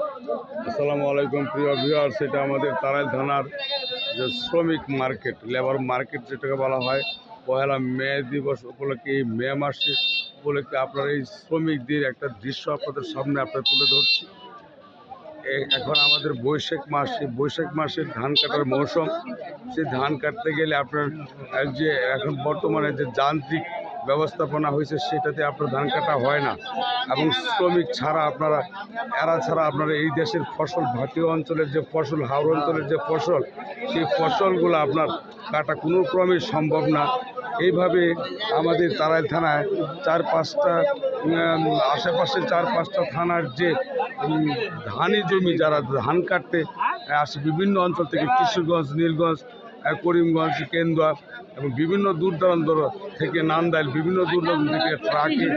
আসসালামু আলাইকুম, প্রিয় ভিউয়ার সেটা আমাদের তারাই থানার যে শ্রমিক মার্কেট লেবার মার্কেট যেটাকে বলা হয় পয়লা মে দিবস উপলক্ষে, এই মে মাসে উপলক্ষে আপনার এই শ্রমিকদের একটা দৃশ্য আপনাদের সামনে আপনার তুলে ধরছি। এখন আমাদের বৈশাখ মাস বৈশাখ মাসের ধান কাটার মৌসুম। সেই ধান কাটতে গেলে আপনার যে এখন বর্তমানে যে যান্ত্রিক ব্যবস্থাপনা হয়েছে, সেটাতে আপনার ধান কাটা হয় না। এবং শ্রমিক ছাড়া আপনারা, এরা ছাড়া আপনারা এই দেশের ফসল ভাতীয় অঞ্চলের যে ফসল, হাওড় অঞ্চলের যে ফসল, সেই ফসলগুলো আপনার কাটা কোনো ক্রমে সম্ভব না। এইভাবে আমাদের তারাই থানায় চার পাঁচটা আশেপাশে চার পাঁচটা থানার যে ধানি জমি যারা ধান কাটতে আসে, বিভিন্ন অঞ্চল থেকে কিশোরগঞ্জ নীলগঞ্জ করিমগঞ্জ, কেন্দুয়া এবং বিভিন্ন দূর দূরান্ত থেকে নান্দাইল, বিভিন্ন দূর দূরান্ত থেকে ট্রাকে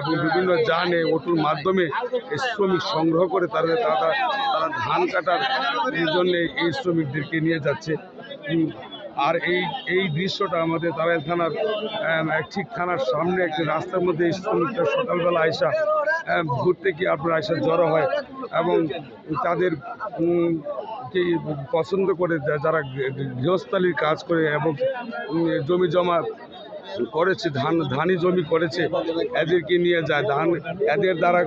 এবং বিভিন্ন যানে, অটোর মাধ্যমে এই শ্রমিক সংগ্রহ করে তারা তারা তারা ধান কাটার এই জন্য এই শ্রমিকদেরকে নিয়ে যাচ্ছে। আর এই এই দৃশ্যটা আমাদের তারাইল থানার ঠিক থানার সামনে একটি রাস্তার মধ্যে এই শ্রমিকরা সকালবেলা আইসা ঘুরতে গিয়ে আপনার আইসা জড়ো হয় এবং তাদের কি পছন্দ করে যারা গৃহস্থালির কাজ করে এবং জমি জমা করেছে ধান ধানি জমি করেছে এদেরকে নিয়ে যায়। ধান এদের দ্বারা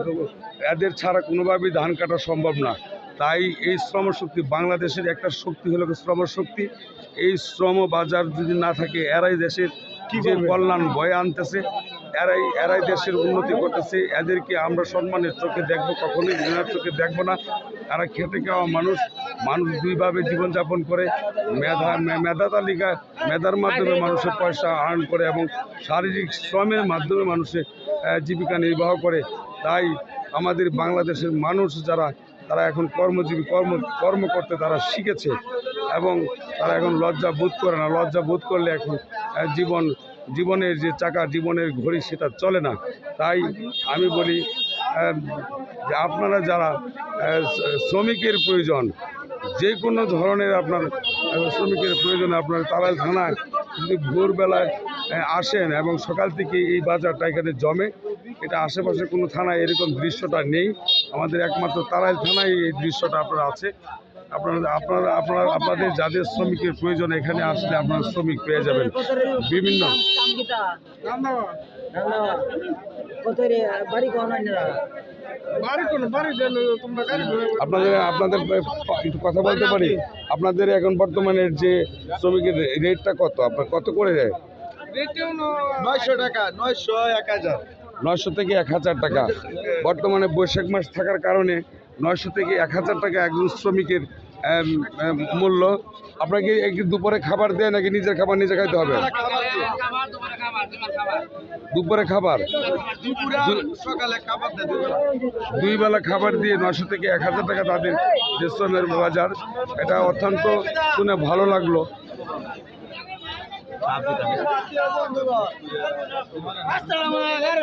এদের ছাড়া কোনোভাবেই ধান কাটা সম্ভব না। তাই এই শ্রমশক্তি বাংলাদেশের একটা শক্তি হলো কি শ্রমশক্তি। এই শ্রম বাজার যদি না থাকে এরাই দেশের যে কল্যাণ বয়ে আনতেছে। এরাই এরাই দেশের উন্নতি করতেছে। এদেরকে আমরা সম্মানের চোখে দেখব, কখনোই ঘৃণার চোখে দেখব না। এরা খেটে খাওয়া মানুষ মানুষ দুইভাবে জীবনযাপন করে। মেধা মেধা তালিকা, মেধার মাধ্যমে মানুষের পয়সা আর্ন করে এবং শারীরিক শ্রমের মাধ্যমে মানুষের জীবিকা নির্বাহ করে। তাই আমাদের বাংলাদেশের মানুষ যারা, তারা এখন কর্মজীবী, কর্ম কর্ম করতে তারা শিখেছে এবং তারা এখন লজ্জা বোধ করে না। লজ্জা বোধ করলে এখন জীবন জীবনের যে চাকা, জীবনের ঘড়ি সেটা চলে না। তাই আমি বলি যে আপনারা যারা শ্রমিকের প্রয়োজন, যে কোনো ধরনের আপনার শ্রমিকের প্রয়োজন আপনার তালাল থানায় যদি ভোরবেলায় আসেন এবং সকাল থেকে এই বাজারটা এখানে জমে এটা আশেপাশে কোনো থানায় এরকম দৃশ্যটা নেই। আমাদের একমাত্র তারাই থানায় এই দৃশ্যটা আপনার আছে। আপনারা আপনারা আপনারা, আপনাদের যাদের শ্রমিকের প্রয়োজন এখানে আসলে আপনারা শ্রমিক পেয়ে যাবেন। বিভিন্ন। আপনাদের আপনাদের, একটু কথা বলতে পারি? আপনাদের এখন বর্তমানে যে শ্রমিকের রেটটা কত? আপনার কত করে যায় নয়শো টাকা, নয়শো এক হাজার। নয়শো থেকে এক হাজার টাকা। বর্তমানে বৈশাখ মাস থাকার কারণে নয়শো থেকে এক হাজার টাকা একজন শ্রমিকের মূল্য। আপনাকে একটু দুপুরে খাবার দেয় নাকি নিজের খাবার নিজে খাইতে হবে? দুপুরে খাবার? দুই বেলা খাবার দিয়ে নশো থেকে এক হাজার টাকা তাদের যে শ্রমের বাজার এটা অত্যন্ত শুনে ভালো লাগল।